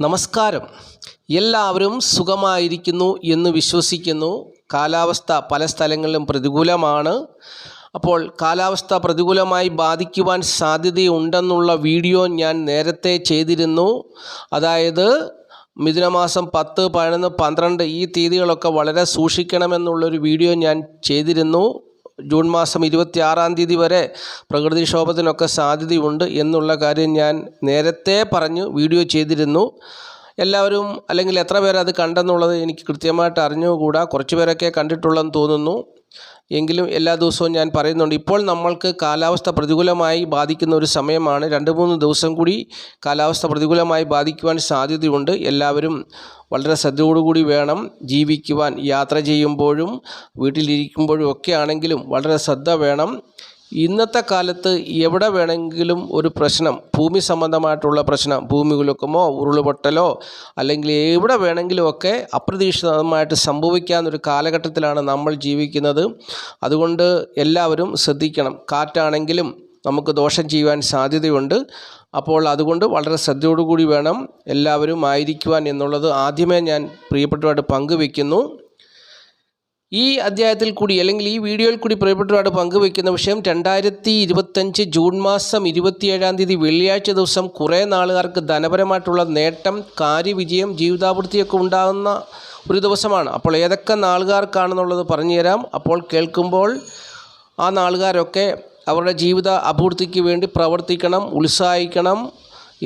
നമസ്കാരം. എല്ലാവരും സുഖമായിരിക്കുന്നു എന്ന് വിശ്വസിക്കുന്നു. കാലാവസ്ഥ പല സ്ഥലങ്ങളിലും പ്രതികൂലമാണ്. അപ്പോൾ കാലാവസ്ഥ പ്രതികൂലമായി ബാധിക്കുവാൻ സാധ്യതയുണ്ടെന്നുള്ള വീഡിയോ ഞാൻ നേരത്തെ ചെയ്തിരുന്നു. അതായത് മിഥുനമാസം പത്ത് പതിനൊന്ന് പന്ത്രണ്ട് ഈ തീയതികളൊക്കെ വളരെ സൂക്ഷിക്കണമെന്നുള്ളൊരു വീഡിയോ ഞാൻ ചെയ്തിരുന്നു. ജൂൺ മാസം ഇരുപത്തി ആറാം തീയതി വരെ പ്രകൃതിക്ഷോഭത്തിനൊക്കെ സാധ്യതയുണ്ട് എന്നുള്ള കാര്യം ഞാൻ നേരത്തെ പറഞ്ഞു വീഡിയോ ചെയ്തിരുന്നു. എല്ലാവരും അല്ലെങ്കിൽ എത്ര പേരത് കണ്ടെന്നുള്ളത് എനിക്ക് കൃത്യമായിട്ട് അറിഞ്ഞുകൂടാ. കുറച്ച് പേരൊക്കെ കണ്ടിട്ടുള്ളെന്ന് തോന്നുന്നു. എങ്കിലും എല്ലാ ദിവസവും ഞാൻ പറയുന്നുണ്ട് ഇപ്പോൾ നമ്മൾക്ക് കാലാവസ്ഥ പ്രതികൂലമായി ബാധിക്കുന്ന ഒരു സമയമാണ്. രണ്ട് മൂന്ന് ദിവസം കൂടി കാലാവസ്ഥ പ്രതികൂലമായി ബാധിക്കുവാൻ സാധ്യതയുണ്ട്. എല്ലാവരും വളരെ ശ്രദ്ധയോടുകൂടി വേണം ജീവിക്കുവാൻ. യാത്ര ചെയ്യുമ്പോഴും വീട്ടിലിരിക്കുമ്പോഴും ഒക്കെ ആണെങ്കിലും വളരെ ശ്രദ്ധ വേണം. ഇന്നത്തെ കാലത്ത് എവിടെ വേണമെങ്കിലും ഒരു പ്രശ്നം ഭൂമി സംബന്ധമായിട്ടുള്ള പ്രശ്നം ഭൂമി കുലുക്കമോ ഉരുളുപൊട്ടലോ അല്ലെങ്കിൽ എവിടെ വേണമെങ്കിലും ഒക്കെ അപ്രതീക്ഷിതമായിട്ട് സംഭവിക്കാവുന്നൊരു കാലഘട്ടത്തിലാണ് നമ്മൾ ജീവിക്കുന്നത്. അതുകൊണ്ട് എല്ലാവരും ശ്രദ്ധിക്കണം. കാറ്റാണെങ്കിലും നമുക്ക് ദോഷം ചെയ്യുവാൻ സാധ്യതയുണ്ട്. അപ്പോൾ അതുകൊണ്ട് വളരെ ശ്രദ്ധയോടുകൂടി വേണം എല്ലാവരും ആയിരിക്കുവാൻ എന്നുള്ളത് ആദ്യമേ ഞാൻ പ്രിയപ്പെട്ടവരായിട്ട് പങ്കുവെക്കുന്നു ഈ അധ്യായത്തിൽ കൂടി അല്ലെങ്കിൽ ഈ വീഡിയോയിൽ കൂടി പ്രിയപ്പെട്ടവരോട് പങ്കുവെക്കുന്ന വിഷയം രണ്ടായിരത്തി ഇരുപത്തഞ്ച് ജൂൺ മാസം ഇരുപത്തിയേഴാം തീയതി വെള്ളിയാഴ്ച ദിവസം കുറേ നാളുകാർക്ക് ധനപരമായിട്ടുള്ള നേട്ടം കാര്യവിജയം ജീവിതാവൃത്തിയൊക്കെ ഉണ്ടാകുന്ന ഒരു ദിവസമാണ്. അപ്പോൾ ഏതൊക്കെ നാളുകാർക്കാണെന്നുള്ളത് പറഞ്ഞുതരാം അപ്പോൾ കേൾക്കുമ്പോൾ ആ നാളുകാരൊക്കെ അവരുടെ ജീവിത അഭിവൃദ്ധിക്ക് വേണ്ടി പ്രവർത്തിക്കണം ഉത്സാഹിക്കണം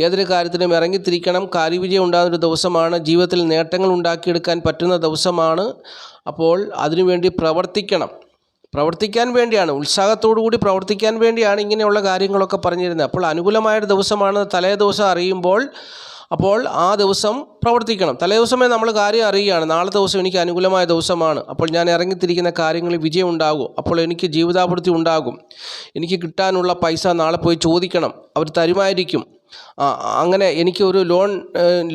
ഏതൊരു കാര്യത്തിനും ഇറങ്ങിത്തിരിക്കണം. കാര്യവിജയം ഉണ്ടാകുന്ന ഒരു ദിവസമാണ്. ജീവിതത്തിൽ നേട്ടങ്ങൾ ഉണ്ടാക്കിയെടുക്കാൻ പറ്റുന്ന ദിവസമാണ്. അപ്പോൾ അതിനുവേണ്ടി പ്രവർത്തിക്കണം. പ്രവർത്തിക്കാൻ വേണ്ടിയാണ്. ഉത്സാഹത്തോടു കൂടി പ്രവർത്തിക്കാൻ വേണ്ടിയാണ് ഇങ്ങനെയുള്ള കാര്യങ്ങളൊക്കെ പറഞ്ഞിരുന്നത്. അപ്പോൾ അനുകൂലമായൊരു ദിവസമാണ് തലേ ദിവസം അറിയുമ്പോൾ അപ്പോൾ ആ ദിവസം പ്രവർത്തിക്കണം. തലേ ദിവസമേ നമ്മൾ കാര്യം അറിയുകയാണ്. നാളെ ദിവസം എനിക്ക് അനുകൂലമായ ദിവസമാണ്. അപ്പോൾ ഞാൻ ഇറങ്ങിത്തിരിക്കുന്ന കാര്യങ്ങളിൽ വിജയം ഉണ്ടാകും. അപ്പോൾ എനിക്ക് ജീവിതാപൃത്തി ഉണ്ടാകും. എനിക്ക് കിട്ടാനുള്ള പൈസ നാളെ പോയി ചോദിക്കണം. അവർ തരുമായിരിക്കും. അങ്ങനെ എനിക്ക് ഒരു ലോൺ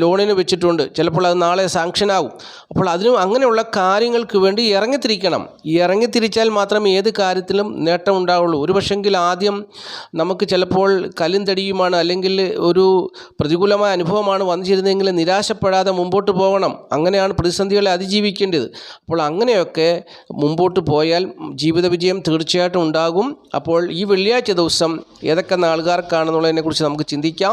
ലോണിന് വെച്ചിട്ടുണ്ട്. ചിലപ്പോൾ അത് നാളെ സാങ്ഷൻ ആവും. അപ്പോൾ അതിനും അങ്ങനെയുള്ള കാര്യങ്ങൾക്ക് വേണ്ടി ഇറങ്ങിത്തിരിക്കണം. ഇറങ്ങിത്തിരിച്ചാൽ മാത്രമേ ഏത് കാര്യത്തിലും നേട്ടം ഉണ്ടാവുള്ളൂ. ഒരു പക്ഷെങ്കിൽ ആദ്യം നമുക്ക് ചിലപ്പോൾ കല്ലും തടിയുമാണ് അല്ലെങ്കിൽ ഒരു പ്രതികൂലമായ അനുഭവമാണ് വന്നു ചേരുന്നതെങ്കിൽ നിരാശപ്പെടാതെ മുമ്പോട്ട് പോകണം. അങ്ങനെയാണ് പ്രതിസന്ധികളെ അതിജീവിക്കേണ്ടത്. അപ്പോൾ അങ്ങനെയൊക്കെ മുമ്പോട്ട് പോയാൽ ജീവിത വിജയം തീർച്ചയായിട്ടും ഉണ്ടാകും. അപ്പോൾ ഈ വെള്ളിയാഴ്ച ദിവസം ഏതൊക്കെ നാളുകാർക്കാണെന്നുള്ളതിനെക്കുറിച്ച് നമുക്ക് ചിന്തിക്കാം.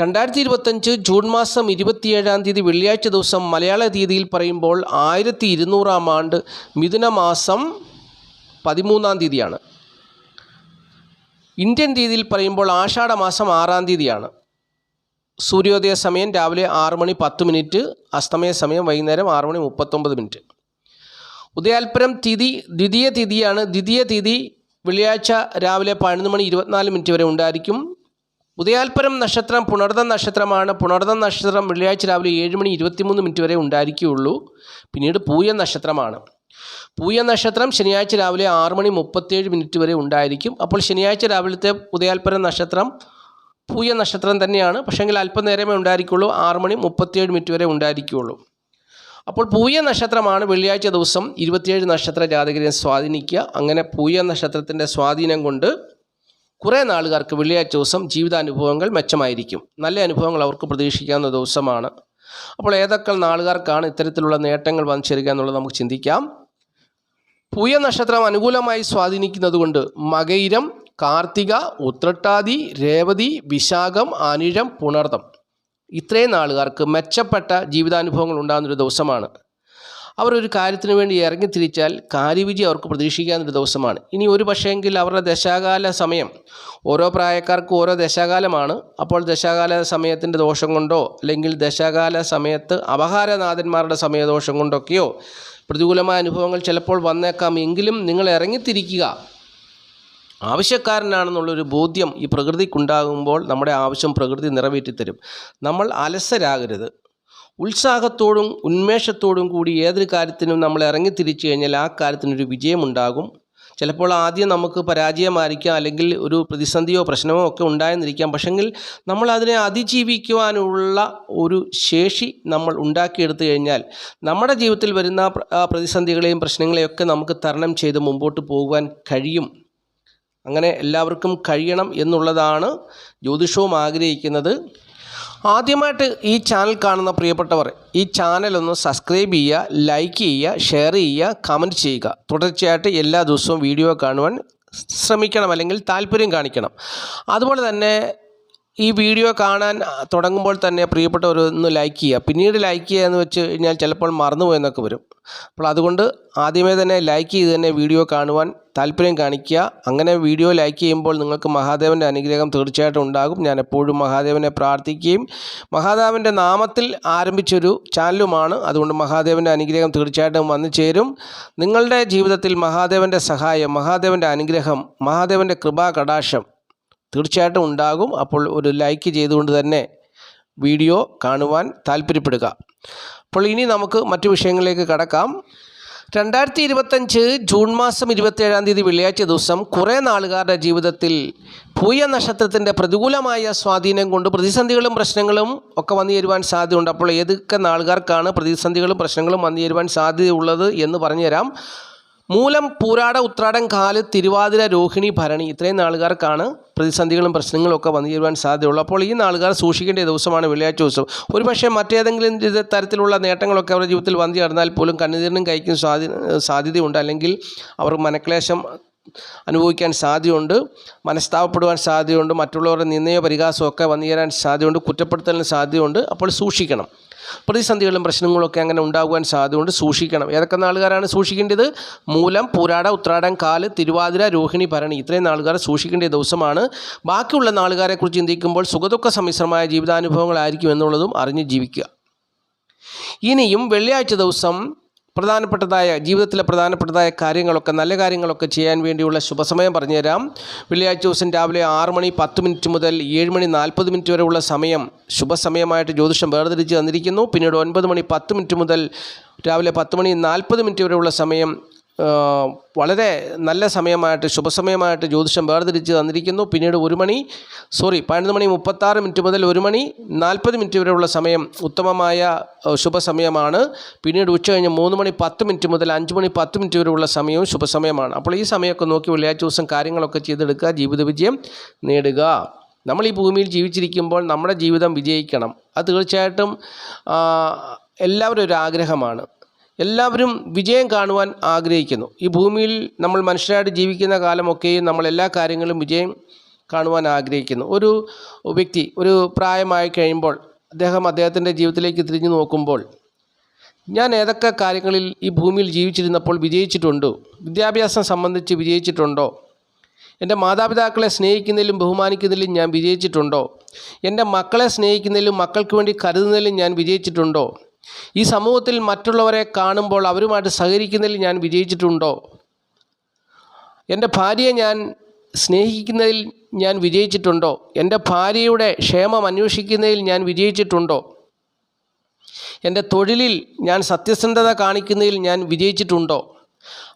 രണ്ടായിരത്തി ഇരുപത്തഞ്ച് ജൂൺ മാസം ഇരുപത്തിയേഴാം തീയതി വെള്ളിയാഴ്ച ദിവസം മലയാള തീയതിയിൽ പറയുമ്പോൾ ആയിരത്തി ഇരുന്നൂറാം ആണ്ട് മിഥുന മാസം പതിമൂന്നാം തീയതിയാണ്. ഇന്ത്യൻ തീയതിയിൽ പറയുമ്പോൾ ആഷാഢ മാസം ആറാം തീയതിയാണ്. സൂര്യോദയ സമയം രാവിലെ ആറ് മണി പത്ത് മിനിറ്റ് അസ്തമയ സമയം വൈകുന്നേരം ആറ് മണി മുപ്പത്തൊമ്പത് മിനിറ്റ്. ഉദയാൽപരം തിഥി ദ്വിതീയ തിഥിയാണ്. ദ്വിതീയ തിഥി വെള്ളിയാഴ്ച രാവിലെ പതിനൊന്ന് മണി ഇരുപത്തിനാല് മിനിറ്റ് വരെ ഉണ്ടായിരിക്കും. ഉദയാൽപരം നക്ഷത്രം പുണർദം നക്ഷത്രമാണ്. പുണർദം നക്ഷത്രം വെള്ളിയാഴ്ച രാവിലെ ഏഴ് മണി ഇരുപത്തിമൂന്ന് മിനിറ്റ് വരെ ഉണ്ടായിരിക്കുകയുള്ളൂ. പിന്നീട് പൂയ നക്ഷത്രമാണ്. പൂയ നക്ഷത്രം ശനിയാഴ്ച രാവിലെ ആറ് മണി മുപ്പത്തേഴ് മിനിറ്റ് വരെ ഉണ്ടായിരിക്കും. അപ്പോൾ ശനിയാഴ്ച രാവിലത്തെ ഉദയാൽപരം നക്ഷത്രം പൂയ നക്ഷത്രം തന്നെയാണ്. പക്ഷേങ്കിൽ അല്പനേരമേ ഉണ്ടായിരിക്കുള്ളൂ. ആറ് മണി മുപ്പത്തിയേഴ് മിനിറ്റ് വരെ ഉണ്ടായിരിക്കുകയുള്ളൂ അപ്പോൾ പൂയ നക്ഷത്രമാണ് വെള്ളിയാഴ്ച ദിവസം ഇരുപത്തിയേഴ് നക്ഷത്ര ജാതകരെ സ്വാധീനിക്കുക. അങ്ങനെ പൂയ നക്ഷത്രത്തിന്റെ സ്വാധീനം കൊണ്ട് കുറേ നാളുകാർക്ക് വെള്ളിയാഴ്ച ദിവസം ജീവിതാനുഭവങ്ങൾ മെച്ചമായിരിക്കും. നല്ല അനുഭവങ്ങൾ അവർക്ക് പ്രതീക്ഷിക്കാവുന്ന ദിവസമാണ്. അപ്പോൾ ഏതൊക്കെ നാളുകാർക്കാണ് ഇത്തരത്തിലുള്ള നേട്ടങ്ങൾ വന്നു ചേരുക എന്നുള്ളത് നമുക്ക് ചിന്തിക്കാം. പൂയ നക്ഷത്രം അനുകൂലമായി സ്വാധീനിക്കുന്നതുകൊണ്ട് മകയിരം കാർത്തിക ഉത്രട്ടാതി രേവതി വിശാഖം അനിഴം പുണർദം ഇത്രയും നാളുകാർക്ക് മെച്ചപ്പെട്ട ജീവിതാനുഭവങ്ങൾ ഉണ്ടാകുന്നൊരു ദിവസമാണ്. അവർ ഒരു കാര്യത്തിന് വേണ്ടി ഇറങ്ങി തിരിച്ചാൽ കാര്യവിജയം അവർക്ക് പ്രതീക്ഷിക്കാവുന്നൊരു ദിവസമാണ്. ഇനി ഒരു പക്ഷേങ്കിൽ അവരുടെ ദശാകാല സമയം ഓരോ പ്രായക്കാർക്കും ഓരോ ദശാകാലമാണ്. അപ്പോൾ ദശാകാല സമയത്തിന്റെ ദോഷം കൊണ്ടോ അല്ലെങ്കിൽ ദശാകാല സമയത്ത് അപഹാരനാഥന്മാരുടെ സമയദോഷം കൊണ്ടൊക്കെയോ പ്രതികൂലമായ അനുഭവങ്ങൾ ചിലപ്പോൾ വന്നേക്കാം. എങ്കിലും നിങ്ങൾ ഇറങ്ങിത്തിരിക്കുക ആവശ്യക്കാരനാണെന്നുള്ളൊരു ബോധ്യം ഈ പ്രകൃതിക്കുണ്ടാകുമ്പോൾ നമ്മുടെ ആവശ്യം പ്രകൃതി നിറവേറ്റിത്തരും. നമ്മൾ അലസരാകരുത്. ഉത്സാഹത്തോടും ഉന്മേഷത്തോടും കൂടി ഏതൊരു കാര്യത്തിനും നമ്മൾ ഇറങ്ങിത്തിരിച്ചു കഴിഞ്ഞാൽ ആ കാര്യത്തിനൊരു വിജയമുണ്ടാകും. ചിലപ്പോൾ ആദ്യം നമുക്ക് പരാജയമായിരിക്കാം അല്ലെങ്കിൽ ഒരു പ്രതിസന്ധിയോ പ്രശ്നമോ ഒക്കെ ഉണ്ടായെന്നിരിക്കാം. പക്ഷെങ്കിൽ നമ്മൾ അതിനെ അതിജീവിക്കുവാനുള്ള ഒരു ശേഷി നമ്മൾ ഉണ്ടാക്കിയെടുത്തു കഴിഞ്ഞാൽ നമ്മുടെ ജീവിതത്തിൽ വരുന്ന പ്രതിസന്ധികളെയും പ്രശ്നങ്ങളെയൊക്കെ നമുക്ക് തരണം ചെയ്ത് മുമ്പോട്ട് പോകുവാൻ കഴിയും. അങ്ങനെ എല്ലാവർക്കും കഴിയണം എന്നുള്ളതാണ് ജ്യോതിഷവും ആഗ്രഹിക്കുന്നത്. ആദ്യമായിട്ട് ഈ ചാനൽ കാണുന്ന പ്രിയപ്പെട്ടവർ ഈ ചാനൽ ഒന്ന് സബ്സ്ക്രൈബ് ചെയ്യുക ലൈക്ക് ചെയ്യുക ഷെയർ ചെയ്യുക കമന്റ് ചെയ്യുക. തുടർച്ചയായിട്ട് എല്ലാ ദിവസവും വീഡിയോ കാണുവാൻ ശ്രമിക്കണം അല്ലെങ്കിൽ താല്പര്യം കാണിക്കണം. അതുപോലെ തന്നെ ഈ വീഡിയോ കാണാൻ തുടങ്ങുമ്പോൾ തന്നെ പ്രിയപ്പെട്ടവർ ഒന്ന് ലൈക്ക് ചെയ്യുക. പിന്നീട് ലൈക്ക് ചെയ്യുക എന്ന് വെച്ച് കഴിഞ്ഞാൽ ചിലപ്പോൾ മറന്നുപോയെന്നൊക്കെ വരും. അപ്പോൾ അതുകൊണ്ട് ആദ്യമേ തന്നെ ലൈക്ക് ചെയ്ത് തന്നെ വീഡിയോ കാണുവാൻ താല്പര്യം കാണിക്കുക. അങ്ങനെ വീഡിയോ ലൈക്ക് ചെയ്യുമ്പോൾ നിങ്ങൾക്ക് മഹാദേവന്റെ അനുഗ്രഹം തീർച്ചയായിട്ടും ഉണ്ടാകും. ഞാൻ എപ്പോഴും മഹാദേവനെ പ്രാർത്ഥിക്കുകയും മഹാദേവന്റെ നാമത്തിൽ ആരംഭിച്ചൊരു ചാനലുമാണ്. അതുകൊണ്ട് മഹാദേവന്റെ അനുഗ്രഹം തീർച്ചയായിട്ടും വന്നു ചേരും. നിങ്ങളുടെ ജീവിതത്തിൽ മഹാദേവന്റെ സഹായം മഹാദേവന്റെ അനുഗ്രഹം മഹാദേവന്റെ കൃപാ കടാക്ഷം തീർച്ചയായിട്ടും ഉണ്ടാകും. അപ്പോൾ ഒരു ലൈക്ക് ചെയ്തുകൊണ്ട് തന്നെ വീഡിയോ കാണുവാൻ താല്പര്യപ്പെടുക. അപ്പോൾ ഇനി നമുക്ക് മറ്റു വിഷയങ്ങളിലേക്ക് കടക്കാം. രണ്ടായിരത്തി ഇരുപത്തഞ്ച് ജൂൺ മാസം ഇരുപത്തേഴാം തീയതി വെള്ളിയാഴ്ച ദിവസം കുറേ നാളുകാരുടെ ജീവിതത്തിൽ പൂയ നക്ഷത്രത്തിന്റെ പ്രതികൂലമായ സ്വാധീനം കൊണ്ട് പ്രതിസന്ധികളും പ്രശ്നങ്ങളും ഒക്കെ വന്നു ചേരുവാൻ സാധ്യതയുണ്ട്. അപ്പോൾ ഏതൊക്കെ നാളുകാർക്കാണ് പ്രതിസന്ധികളും പ്രശ്നങ്ങളും വന്നു ചേരുവാൻ സാധ്യതയുള്ളത് എന്ന് പറഞ്ഞുതരാം മൂലം പൂരാട ഉത്രാടം കാൽ തിരുവാതിര രോഹിണി ഭരണി ഇത്രയും നാളുകാർക്കാണ് പ്രതിസന്ധികളും പ്രശ്നങ്ങളും ഒക്കെ വന്നു ചേരുവാൻ സാധ്യതയുള്ളൂ. അപ്പോൾ ഈ നാളുകാർ സൂക്ഷിക്കേണ്ട ദിവസമാണ് വെള്ളിയാഴ്ച ദിവസം. ഒരുപക്ഷെ മറ്റേതെങ്കിലും തരത്തിലുള്ള നേട്ടങ്ങളൊക്കെ അവരുടെ ജീവിതത്തിൽ വന്നു ചേർന്നാൽ പോലും കണ്ണുനീരിനും കൈക്കും സാധ്യതയുണ്ട്. അല്ലെങ്കിൽ അവർ മനക്ലേശം അനുഭവിക്കാൻ സാധ്യതയുണ്ട് മനസ്താവപ്പെടുവാൻ സാധ്യതയുണ്ട് മറ്റുള്ളവരുടെ നിന്നയോ പരിഹാസമൊക്കെ വന്നു ചേരാൻ സാധ്യതയുണ്ട് കുറ്റപ്പെടുത്തലിന് സാധ്യതയുണ്ട്. അപ്പോൾ സൂക്ഷിക്കണം. പ്രതിസന്ധികളും പ്രശ്നങ്ങളൊക്കെ അങ്ങനെ ഉണ്ടാകുവാൻ സാധ്യതയുണ്ട്. സൂക്ഷിക്കണം. ഏതൊക്കെ നാളുകാരാണ് സൂക്ഷിക്കേണ്ടത്? മൂലം പൂരാട ഉത്രാടം കാൽ തിരുവാതിര രോഹിണി ഭരണി. ഇത്രയും നാളുകാർ സൂക്ഷിക്കേണ്ട ദിവസമാണ്. ബാക്കിയുള്ള നാളുകാരെക്കുറിച്ച് ചിന്തിക്കുമ്പോൾ സുഖദുഃഖ സമ്മിശ്രമായ ജീവിതാനുഭവങ്ങളായിരിക്കും എന്നുള്ളതും അറിഞ്ഞ് ജീവിക്കുക. ഇനിയും വെള്ളിയാഴ്ച ദിവസം പ്രധാനപ്പെട്ടതായ ജീവിതത്തിലെ പ്രധാനപ്പെട്ടതായ കാര്യങ്ങളൊക്കെ നല്ല കാര്യങ്ങളൊക്കെ ചെയ്യാൻ വേണ്ടിയുള്ള ശുഭസമയം പറഞ്ഞുതരാം. വെള്ളിയാഴ്ച ദിവസം രാവിലെ ആറ് മണി പത്ത് മിനിറ്റ് മുതൽ ഏഴ് മണി നാൽപ്പത് മിനിറ്റ് വരെയുള്ള സമയം ശുഭസമയമായിട്ട് ജ്യോതിഷം വേർതിരിച്ച് തന്നിരിക്കുന്നു. പിന്നീട് ഒൻപത് മണി പത്ത് മിനിറ്റ് മുതൽ രാവിലെ പത്ത് മണി നാൽപ്പത് മിനിറ്റ് വരെയുള്ള സമയം വളരെ നല്ല സമയമായിട്ട് ശുഭസമയമായിട്ട് ജ്യോതിഷം വേർതിരിച്ച് തന്നിരിക്കുന്നു. പിന്നീട് ഒരു മണി സോറി പതിനൊന്ന് മണി മുപ്പത്താറ് മിനിറ്റ് മുതൽ ഒരു മണി നാൽപ്പത് മിനിറ്റ് വരെയുള്ള സമയം ഉത്തമമായ ശുഭസമയമാണ്. പിന്നീട് ഉച്ച കഴിഞ്ഞ് മൂന്ന് മണി പത്ത് മിനിറ്റ് മുതൽ അഞ്ച് മണി പത്ത് മിനിറ്റ് വരെയുള്ള സമയവും ശുഭസമയമാണ്. അപ്പോൾ ഈ സമയമൊക്കെ നോക്കി വെള്ളിയാഴ്ച ദിവസം കാര്യങ്ങളൊക്കെ ചെയ്തെടുക്കുക ജീവിത വിജയം നേടുക. നമ്മൾ ഈ ഭൂമിയിൽ ജീവിച്ചിരിക്കുമ്പോൾ നമ്മുടെ ജീവിതം വിജയിക്കണം. അത് തീർച്ചയായിട്ടും എല്ലാവരും ഒരു ആഗ്രഹമാണ്. എല്ലാവരും വിജയം കാണുവാൻ ആഗ്രഹിക്കുന്നു. ഈ ഭൂമിയിൽ നമ്മൾ മനുഷ്യരായിട്ട് ജീവിക്കുന്ന കാലമൊക്കെയും നമ്മൾ എല്ലാ കാര്യങ്ങളും വിജയം കാണുവാൻ ആഗ്രഹിക്കുന്നു. ഒരു വ്യക്തി ഒരു പ്രായമായി കഴിയുമ്പോൾ അദ്ദേഹം അദ്ദേഹത്തിന്റെ ജീവിതത്തിലേക്ക് തിരിഞ്ഞു നോക്കുമ്പോൾ ഞാൻ ഏതൊക്കെ കാര്യങ്ങളിൽ ഈ ഭൂമിയിൽ ജീവിച്ചിരുന്നപ്പോൾ വിജയിച്ചിട്ടുണ്ടോ? വിദ്യാഭ്യാസം സംബന്ധിച്ച് വിജയിച്ചിട്ടുണ്ടോ? എന്റെ മാതാപിതാക്കളെ സ്നേഹിക്കുന്നതിലും ബഹുമാനിക്കുന്നതിലും ഞാൻ വിജയിച്ചിട്ടുണ്ടോ? എന്റെ മക്കളെ സ്നേഹിക്കുന്നതിലും മക്കൾക്ക് വേണ്ടി കരുതുന്നതിലും ഞാൻ വിജയിച്ചിട്ടുണ്ടോ? ഈ സമൂഹത്തിൽ മറ്റുള്ളവരെ കാണുമ്പോൾ അവരുമായിട്ട് സഹകരിക്കുന്നതിൽ ഞാൻ വിജയിച്ചിട്ടുണ്ടോ? എന്റെ ഭാര്യയെ ഞാൻ സ്നേഹിക്കുന്നതിൽ ഞാൻ വിജയിച്ചിട്ടുണ്ടോ? എന്റെ ഭാര്യയുടെ ക്ഷേമം അന്വേഷിക്കുന്നതിൽ ഞാൻ വിജയിച്ചിട്ടുണ്ടോ? എന്റെ തൊഴിലിൽ ഞാൻ സത്യസന്ധത കാണിക്കുന്നതിൽ ഞാൻ വിജയിച്ചിട്ടുണ്ടോ?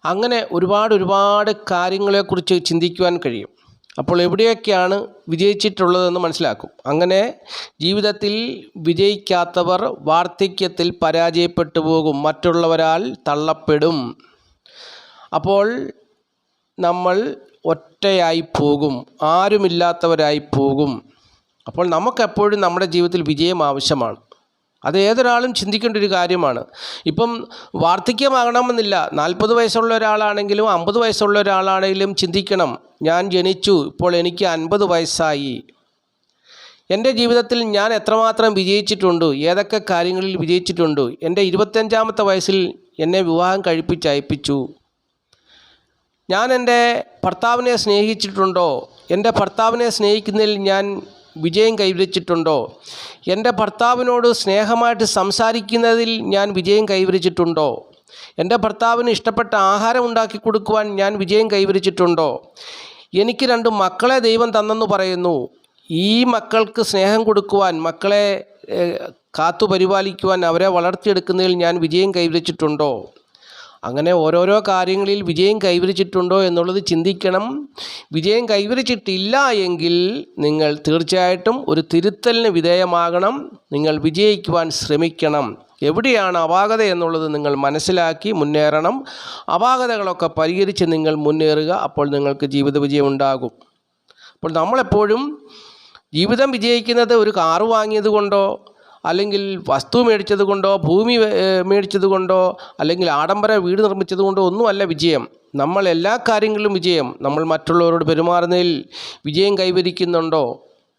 അങ്ങനെ ഒരുപാട് ഒരുപാട് കാര്യങ്ങളെക്കുറിച്ച് ചിന്തിക്കുവാൻ കഴിയും. അപ്പോൾ എവിടെയൊക്കെയാണ് വിജയിച്ചിട്ടുള്ളതെന്ന് മനസ്സിലാക്കും. അങ്ങനെ ജീവിതത്തിൽ വിജയിക്കാത്തവർ വാർദ്ധക്യത്തിൽ പരാജയപ്പെട്ടു പോകും. മറ്റുള്ളവരാൽ തള്ളപ്പെടും. അപ്പോൾ നമ്മൾ ഒറ്റയായി പോകും. ആരുമില്ലാത്തവരായി പോകും. അപ്പോൾ നമുക്കെപ്പോഴും നമ്മുടെ ജീവിതത്തിൽ വിജയം ആവശ്യമാണ്. അത് ഏതൊരാളും ചിന്തിക്കേണ്ട ഒരു കാര്യമാണ്. ഇപ്പം വാർദ്ധക്യമാകണമെന്നില്ല. നാൽപ്പത് വയസ്സുള്ള ഒരാളാണെങ്കിലും അമ്പത് വയസ്സുള്ള ഒരാളാണെങ്കിലും ചിന്തിക്കണം. ഞാൻ ജനിച്ചു ഇപ്പോൾ എനിക്ക് അൻപത് വയസ്സായി. എന്റെ ജീവിതത്തിൽ ഞാൻ എത്രമാത്രം വിജയിച്ചിട്ടുണ്ട് ഏതൊക്കെ കാര്യങ്ങളിൽ വിജയിച്ചിട്ടുണ്ട് എന്റെ ഇരുപത്തഞ്ചാമത്തെ വയസ്സിൽ എന്നെ വിവാഹം കഴിപ്പിച്ചയപ്പിച്ചു ഞാൻ എന്റെ ഭർത്താവിനെ സ്നേഹിച്ചിട്ടുണ്ടോ? എന്റെ ഭർത്താവിനെ സ്നേഹിക്കുന്നതിൽ ഞാൻ വിജയം കൈവരിച്ചിട്ടുണ്ടോ? എന്റെ ഭർത്താവിനോട് സ്നേഹമായിട്ട് സംസാരിക്കുന്നതിൽ ഞാൻ വിജയം കൈവരിച്ചിട്ടുണ്ടോ? എന്റെ ഭർത്താവിന് ഇഷ്ടപ്പെട്ട ആഹാരം ഉണ്ടാക്കി കൊടുക്കുവാൻ ഞാൻ വിജയം കൈവരിച്ചിട്ടുണ്ടോ? എനിക്ക് രണ്ട് മക്കളെ ദൈവം തന്നെന്ന് പറയുന്നു. ഈ മക്കൾക്ക് സ്നേഹം കൊടുക്കുവാൻ മക്കളെ കാത്തു പരിപാലിക്കുവാൻ അവരെ വളർത്തിയെടുക്കുന്നതിൽ ഞാൻ വിജയം കൈവരിച്ചിട്ടുണ്ടോ? അങ്ങനെ ഓരോരോ കാര്യങ്ങളിൽ വിജയം കൈവരിച്ചിട്ടുണ്ടോ എന്നുള്ളത് ചിന്തിക്കണം. വിജയം കൈവരിച്ചിട്ടില്ല എങ്കിൽ നിങ്ങൾ തീർച്ചയായിട്ടും ഒരു തിരുത്തലിന് വിധേയമാകണം. നിങ്ങൾ വിജയിക്കുവാൻ ശ്രമിക്കണം. എവിടെയാണ് അപാകത എന്നുള്ളത് നിങ്ങൾ മനസ്സിലാക്കി മുന്നേറണം. അപാകതകളൊക്കെ പരിഹരിച്ച് നിങ്ങൾ മുന്നേറുക അപ്പോൾ നിങ്ങൾക്ക് ജീവിത വിജയം ഉണ്ടാകും. അപ്പോൾ നമ്മളെപ്പോഴും ജീവിതം വിജയിക്കുന്നത് ഒരു കാറ് വാങ്ങിയത് കൊണ്ടോ അല്ലെങ്കിൽ വസ്തു മേടിച്ചത് കൊണ്ടോ ഭൂമി മേടിച്ചത് കൊണ്ടോ അല്ലെങ്കിൽ ആഡംബര വീട് നിർമ്മിച്ചത് കൊണ്ടോ ഒന്നുമല്ല വിജയം. നമ്മൾ എല്ലാ കാര്യങ്ങളിലും വിജയം. നമ്മൾ മറ്റുള്ളവരോട് പെരുമാറുന്നതിൽ വിജയം കൈവരിക്കുന്നുണ്ടോ?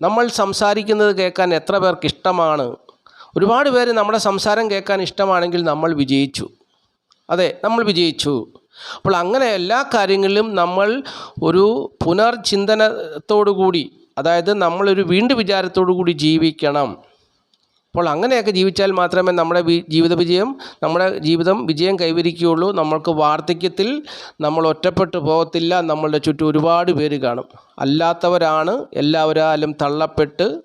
നമ്മൾ സംസാരിക്കുന്നത് കേൾക്കാൻ എത്ര പേർക്ക് ഇഷ്ടമാണ്? ഒരുപാട് പേര് നമ്മുടെ സംസാരം കേൾക്കാൻ ഇഷ്ടമാണെങ്കിൽ നമ്മൾ വിജയിച്ചു. അതെ നമ്മൾ വിജയിച്ചു. അപ്പോൾ അങ്ങനെ എല്ലാ കാര്യങ്ങളിലും നമ്മൾ ഒരു പുനർചിന്തനത്തോടു കൂടി അതായത് നമ്മളൊരു വീണ്ടും വിചാരത്തോടു കൂടി ജീവിക്കണം. അപ്പോൾ അങ്ങനെയൊക്കെ ജീവിച്ചാൽ മാത്രമേ നമ്മുടെ ജീവിത വിജയം നമ്മുടെ ജീവിതം വിജയം കൈവരിക്കുകയുള്ളൂ. നമ്മൾക്ക് വാർദ്ധക്യത്തിൽ നമ്മൾ ഒറ്റപ്പെട്ടു പോകത്തില്ല. നമ്മളുടെ ചുറ്റും ഒരുപാട് പേര് കാണും. അല്ലാത്തവരാണ് എല്ലാവരാലും തള്ളപ്പെട്ട്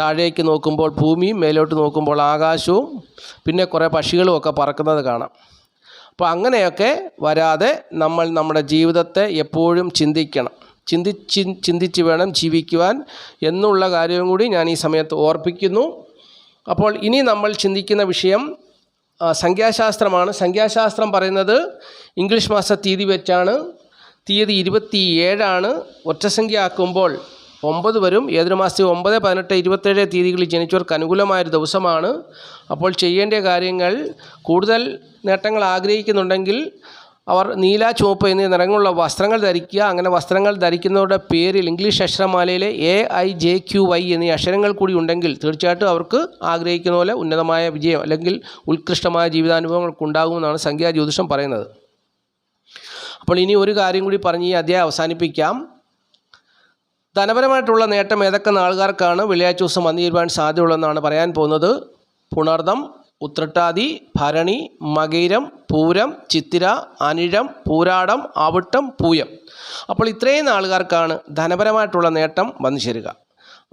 താഴേക്ക് നോക്കുമ്പോൾ ഭൂമിയും മേലോട്ട് നോക്കുമ്പോൾ ആകാശവും പിന്നെ കുറേ പക്ഷികളും ഒക്കെ പറക്കുന്നത് കാണാം. അപ്പോൾ അങ്ങനെയൊക്കെ വരാതെ നമ്മൾ നമ്മുടെ ജീവിതത്തെ എപ്പോഴും ചിന്തിക്കണം. ചിന്തിച്ച് ചിന്തിച്ച് വേണം ജീവിക്കുവാൻ. എന്നുള്ള കാര്യവും കൂടി ഞാൻ ഈ സമയത്ത് ഓർപ്പിക്കുന്നു. അപ്പോൾ ഇനി നമ്മൾ ചിന്തിക്കുന്ന വിഷയം സംഖ്യാശാസ്ത്രമാണ്. സംഖ്യാശാസ്ത്രം പറയുന്നത് ഇംഗ്ലീഷ് മാസ തീയതി വെച്ചാണ്. തീയതി ഇരുപത്തി ഏഴാണ് ഒറ്റസംഖ്യ ആക്കുമ്പോൾ ഒമ്പത് വരും. ഏതൊരു മാസത്തെ ഒമ്പത് പതിനെട്ട് ഇരുപത്തേഴ് തീയതികളിൽ ജനിച്ചവർക്ക് അനുകൂലമായൊരു ദിവസമാണ്. അപ്പോൾ ചെയ്യേണ്ട കാര്യങ്ങൾ കൂടുതൽ നേട്ടങ്ങൾ ആഗ്രഹിക്കുന്നുണ്ടെങ്കിൽ അവർ നീല ചുവപ്പ് എന്നീ നിറങ്ങളുള്ള വസ്ത്രങ്ങൾ ധരിക്കുക. അങ്ങനെ വസ്ത്രങ്ങൾ ധരിക്കുന്നവരുടെ പേരിൽ English അക്ഷരമാലയിലെ A I J Q Y എന്നീ അക്ഷരങ്ങൾ കൂടി ഉണ്ടെങ്കിൽ തീർച്ചയായിട്ടും അവർക്ക് ആഗ്രഹിക്കുന്ന പോലെ ഉന്നതമായ വിജയം അല്ലെങ്കിൽ ഉത്കൃഷ്ടമായ ജീവിതാനുഭവങ്ങൾക്ക് ഉണ്ടാകുമെന്നാണ് സംഖ്യാ ജ്യോതിഷം പറയുന്നത്. അപ്പോൾ ഇനി ഒരു കാര്യം കൂടി പറഞ്ഞ് ഈ അധ്യായം അവസാനിപ്പിക്കാം. ധനപരമായിട്ടുള്ള നേട്ടം ഏതൊക്കെ നാളുകാർക്കാണ്? വെള്ളിയാഴ്ച ദിവസം വന്നു തീരുവാൻ സാധ്യതയുള്ളതെന്നാണ് പറയാൻ പോകുന്നത്. പുണർദം ഉത്രട്ടാതി ഭരണി മകൈരം പൂരം ചിത്തിര അനിഴം പൂരാടം ആവിട്ടം പൂയം. അപ്പോൾ ഇത്രയും നാളുകാർക്കാണ് ധനപരമായിട്ടുള്ള നേട്ടം വന്നു ചേരുക.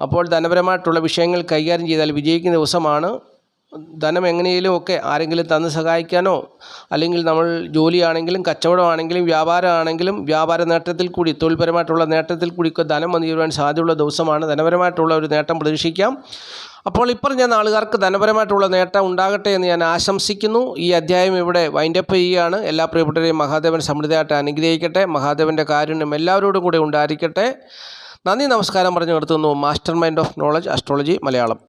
അപ്പോൾ ധനപരമായിട്ടുള്ള വിഷയങ്ങൾ കൈകാര്യം ചെയ്താൽ വിജയിക്കുന്ന ദിവസമാണ്. ധനം എങ്ങനെയെങ്കിലും ഒക്കെ ആരെങ്കിലും തന്ന് സഹായിക്കാനോ അല്ലെങ്കിൽ നമ്മൾ ജോലിയാണെങ്കിലും കച്ചവടമാണെങ്കിലും വ്യാപാരമാണെങ്കിലും വ്യാപാര നേട്ടത്തിൽ കൂടി തൊഴിൽപരമായിട്ടുള്ള നേട്ടത്തിൽ കൂടി ഒക്കെ ധനം വന്നു ചേരുവാൻ സാധ്യതയുള്ള ദിവസമാണ്. ധനപരമായിട്ടുള്ള ഒരു നേട്ടം പ്രതീക്ഷിക്കാം. അപ്പോൾ ഇപ്പറഞ്ഞ നാളുകാർക്ക് ധനപരമായിട്ടുള്ള നേട്ടം ഉണ്ടാകട്ടെ എന്ന് ഞാൻ ആശംസിക്കുന്നു. ഈ അധ്യായം ഇവിടെ വൈൻഡപ്പ് ചെയ്യുകയാണ്. എല്ലാ പ്രിയപ്പെട്ടവരെയും മഹാദേവൻ സമൃദ്ധമായിട്ട് അനുഗ്രഹിക്കട്ടെ. മഹാദേവന്റെ കാരുണ്യം എല്ലാവരോടും കൂടെ ഉണ്ടായിരിക്കട്ടെ. നന്ദി നമസ്കാരം പറഞ്ഞു നിർത്തുന്നു master mind of knowledge astrology Malayalam.